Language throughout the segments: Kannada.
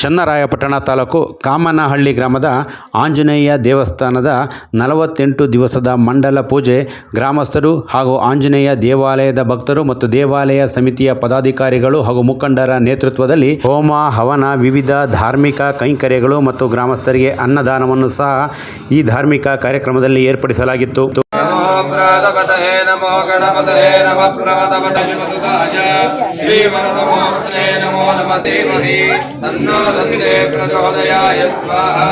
ಚನ್ನರಾಯಪಟ್ಟಣ ತಾಲೂಕು ಕಾಮನಹಳ್ಳಿ ಗ್ರಾಮದ ಆಂಜನೇಯ ದೇವಸ್ಥಾನದ ನಲವತ್ತೆಂಟು ದಿವಸದ ಮಂಡಲ ಪೂಜೆ ಗ್ರಾಮಸ್ಥರು ಹಾಗೂ ಆಂಜನೇಯ ದೇವಾಲಯದ ಭಕ್ತರು ಮತ್ತು ದೇವಾಲಯ ಸಮಿತಿಯ ಪದಾಧಿಕಾರಿಗಳು ಹಾಗೂ ಮುಖಂಡರ ನೇತೃತ್ವದಲ್ಲಿ ಹೋಮ, ಹವನ, ವಿವಿಧ ಧಾರ್ಮಿಕ ಕೈಂಕರ್ಯಗಳು ಮತ್ತು ಗ್ರಾಮಸ್ಥರಿಗೆ ಅನ್ನದಾನವನ್ನು ಸಹ ಈ ಧಾರ್ಮಿಕ ಕಾರ್ಯಕ್ರಮದಲ್ಲಿ ಏರ್ಪಡಿಸಲಾಗಿತ್ತು. ನಮೋ ನಮೋ ನಮಃ ತನ್ನೋ वन्दे प्रचोदयाय स्वाहा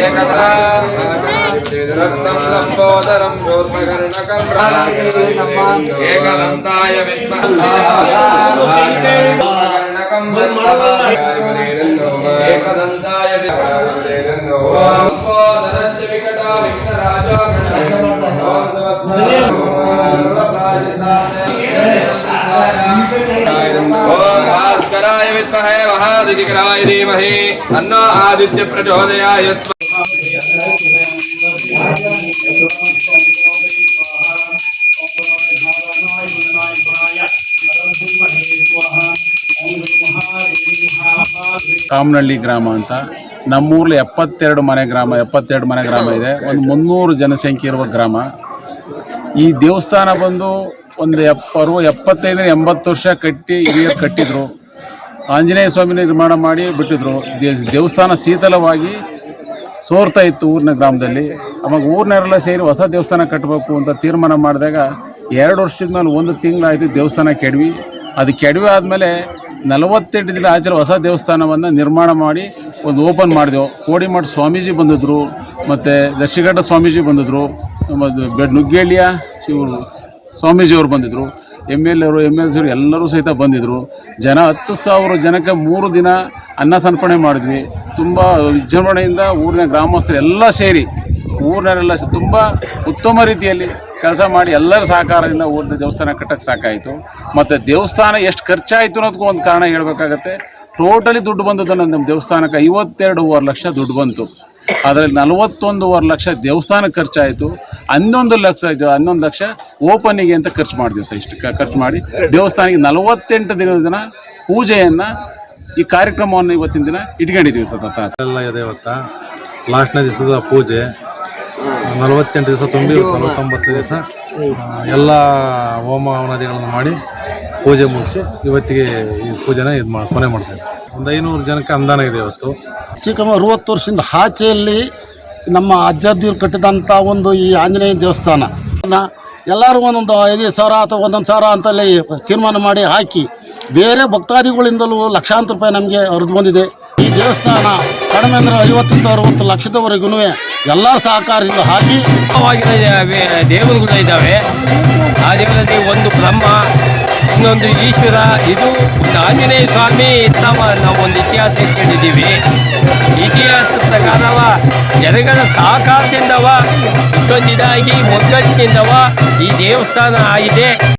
एकदा रक्तं लम्बोदरं जोर्मकर्णकं एकदन्ताय विद्मकर्णकं एकदन्ताय विद्मोदरश्च विकटा विघ्नराजो ಮಹಾದಿತಿಕರಾಯ ಧೀಮಹಿ. ತನ್ನೋ ಆದಿತ್ಯ ಪ್ರಚೋದಯಾಯ ಕಾಮನಹಳ್ಳಿ ಗ್ರಾಮ ಅಂತ. ನಮ್ಮೂರಲ್ಲಿ ಎಪ್ಪತ್ತೆರಡು ಮನೆ ಗ್ರಾಮ, ಎಪ್ಪತ್ತೆರಡು ಮನೆ ಗ್ರಾಮ ಇದೆ. ಒಂದು ಮುನ್ನೂರು ಜನಸಂಖ್ಯೆ ಇರುವ ಗ್ರಾಮ. ಈ ದೇವಸ್ಥಾನ ಬಂದು ಒಂದು ಎಪ್ಪರು ಎಪ್ಪತ್ತೈದು ಎಂಬತ್ತು ವರ್ಷ ಕಟ್ಟಿ ಹಿರಿಯರು ಕಟ್ಟಿದ್ರು. ಆಂಜನೇಯ ಸ್ವಾಮಿ ನಿರ್ಮಾಣ ಮಾಡಿ ಬಿಟ್ಟಿದ್ರು. ದೇವಸ್ಥಾನ ಶೀತಲವಾಗಿ ಸೋರ್ತಾ ಇತ್ತು ಊರಿನ ಗ್ರಾಮದಲ್ಲಿ. ಆಮೇಲೆ ಊರಿನವರೆಲ್ಲ ಸೇರಿ ಹೊಸ ದೇವಸ್ಥಾನ ಕಟ್ಟಬೇಕು ಅಂತ ತೀರ್ಮಾನ ಮಾಡಿದಾಗ ಎರಡು ವರ್ಷದ ಮೇಲೆ ಒಂದು ತಿಂಗಳಾಯಿತು ದೇವಸ್ಥಾನ ಕೆಡವಿ. ಅದು ಕೆಡವಿ ಆದಮೇಲೆ ನಲವತ್ತೆಂಟು ದಿನ ಆಚೆ ಹೊಸ ದೇವಸ್ಥಾನವನ್ನು ನಿರ್ಮಾಣ ಮಾಡಿ ಒಂದು ಓಪನ್ ಮಾಡಿದೆವು. ಕೋಡಿಮಠ ಸ್ವಾಮೀಜಿ ಬಂದಿದ್ರು, ಮತ್ತು ದರ್ಶಿಘಟ್ಟ ಸ್ವಾಮೀಜಿ ಬಂದಿದ್ರು, ಮತ್ತು ಬೆಡ್ ನುಗ್ಗೇಳಿಯ ಶಿವರು ಸ್ವಾಮೀಜಿಯವರು ಬಂದಿದ್ದರು ಎಂ ಎಲ್ ಎರು, ಎಂ ಎಲ್ ಸಿರು ಎಲ್ಲರೂ ಸಹಿತ ಬಂದಿದ್ದರು ಜನ ಹತ್ತು ಸಾವಿರ ಜನಕ್ಕೆ ಮೂರು ದಿನ ಅನ್ನ ಸಂರ್ಪಣೆ ಮಾಡಿದ್ವಿ. ತುಂಬ ವಿಜೃಂಭಣೆಯಿಂದ ಊರಿನ ಗ್ರಾಮಸ್ಥರು ಎಲ್ಲ ಸೇರಿ ಊರಿನಲ್ಲೆಲ್ಲ ತುಂಬ ಉತ್ತಮ ರೀತಿಯಲ್ಲಿ ಕೆಲಸ ಮಾಡಿ ಎಲ್ಲರ ಸಹಕಾರದಿಂದ ಊರಿನ ದೇವಸ್ಥಾನ ಕಟ್ಟಕ್ಕೆ ಸಾಕಾಯಿತು. ಮತ್ತು ದೇವಸ್ಥಾನ ಎಷ್ಟು ಖರ್ಚಾಯಿತು ಅನ್ನೋದಕ್ಕೂ ಒಂದು ಕಾರಣ ಹೇಳಬೇಕಾಗತ್ತೆ. ಟೋಟಲಿ ದುಡ್ಡು ಬಂದದ್ದು ನಮ್ಮ ದೇವಸ್ಥಾನಕ್ಕೆ ಐವತ್ತೆರಡೂವರೆ ಲಕ್ಷ ದುಡ್ಡು ಬಂತು. ಅದರಲ್ಲಿ ನಲವತ್ತೊಂದೂವರೆ ಲಕ್ಷ ದೇವಸ್ಥಾನಕ್ಕೆ ಖರ್ಚಾಯಿತು. ಹನ್ನೊಂದು ಲಕ್ಷ ಹನ್ನೊಂದು ಲಕ್ಷ ಓಪನಿಗೆ ಅಂತ ಖರ್ಚು ಮಾಡಿದ್ವಿ ಸರ್ ಇಷ್ಟು ಖರ್ಚು ಮಾಡಿ. ದೇವಸ್ಥಾನಕ್ಕೆ ನಲವತ್ತೆಂಟು ದಿನದ ದಿನ ಪೂಜೆಯನ್ನು ಈ ಕಾರ್ಯಕ್ರಮವನ್ನು ಇವತ್ತಿನ ದಿನ ಇಟ್ಕೊಂಡಿದ್ದೀವಿ ಸರ್ ಎಲ್ಲ ಇದೆ ಇವತ್ತು. ಲಾಸ್ಟ್ನೇ ದಿವಸದ ಪೂಜೆ. ನಲವತ್ತೆಂಟು ದಿವಸ ತುಂಬಿ ನಲವತ್ತೊಂಬತ್ತು ದಿವಸ ಎಲ್ಲ ಹೋಮ ಹವನಾದಿಗಳನ್ನು ಮಾಡಿ ಪೂಜೆ ಮುಗಿಸಿ ಇವತ್ತಿಗೆ ಈ ಪೂಜೆನ ಇದು ಮಾಡಿ ಕೊನೆ ಮಾಡ್ತೇವೆ. ಒಂದು ಐನೂರು ಜನಕ್ಕೆ ಅಂದಾನ ಇದೆ ಇವತ್ತು. ಚಿಕ್ಕಮ್ಮ ಅರುವತ್ತು ವರ್ಷದಿಂದ ಆಚೆಯಲ್ಲಿ ನಮ್ಮ ಅಜ್ಜದ್ದೀರು ಕಟ್ಟಿದಂಥ ಒಂದು ಈ ಆಂಜನೇಯ ದೇವಸ್ಥಾನ. ಎಲ್ಲರೂ ಒಂದೊಂದು ಐದು ಸಾವಿರ ಅಥವಾ ಒಂದೊಂದು ಸಾವಿರ ಅಂತಲ್ಲಿ ತೀರ್ಮಾನ ಮಾಡಿ ಹಾಕಿ ಬೇರೆ ಭಕ್ತಾದಿಗಳಿಂದಲೂ ಲಕ್ಷಾಂತರ ರೂಪಾಯಿ ನಮಗೆ ಹರಿದು ಬಂದಿದೆ. ಈ ದೇವಸ್ಥಾನ ಕಡಿಮೆ ಅಂದರೆ ಐವತ್ತರಿಂದ ಅರವತ್ತು ಲಕ್ಷದವರೆಗೂ ಎಲ್ಲರ ಸಹಕಾರದಿಂದ ಹಾಕಿ ದೇವರುಗಳು ಇದ್ದಾವೆ. ಆ ದೇವರಲ್ಲಿ ಒಂದು ಬ್ರಹ್ಮ, ಇನ್ನೊಂದು ಈಶ್ವರ, ಇದು ಆಂಜನೇಯ ಸ್ವಾಮಿ ತಮ್ಮ ನಾವು ಒಂದು ಇತಿಹಾಸ ಇಟ್ಕೊಂಡಿದ್ದೀವಿ. ಇತಿಹಾಸ ಪ್ರಕಾರವ, ಜನಗಳ ಸಹಕಾರದಿಂದವ ಇಷ್ಟೊಂದು ಇದಾಗಿ ಒಗ್ಗಟ್ಟಿನಿಂದವ ಈ ದೇವಸ್ಥಾನ ಆಗಿದೆ.